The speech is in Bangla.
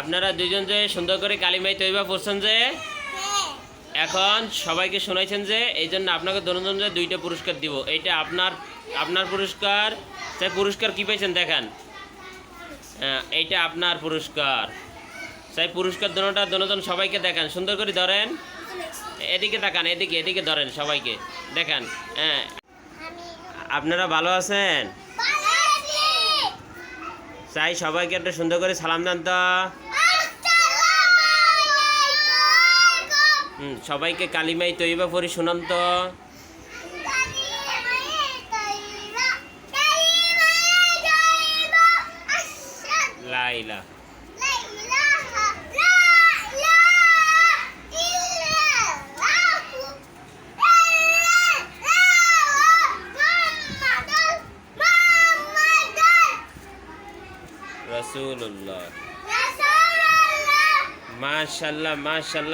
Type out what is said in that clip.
আপনারা দুইজন যে সুন্দর করে কালিমাই তৈবা পড়ছেন যে, এখন সবাইকে শোনাইছেন যে এই জন্য আপনাকে দুজন যে দুইটা পুরস্কার দিব। এইটা আপনার আপনার পুরস্কার সেই পুরস্কার কি পেয়েছেন দেখান। এইটা আপনার পুরস্কার। সেই পুরস্কার দোনোটা দোনোজন সবাইকে দেখান। সুন্দর করে ধরেন। এদিকে তাকান, এদিকে এদিকে ধরেন সবাইকে। দেখান হ্যাঁ। আপনারা ভালো আছেন? চাই সবাইকে একটা সুন্দর করে সালাম দেন তো। হুম, সবাইকে কালিমাই তৈবা পরি শুনান তো। লাইলা রসুল্লাহ মাশাল্লাহ মাশাল্লাহ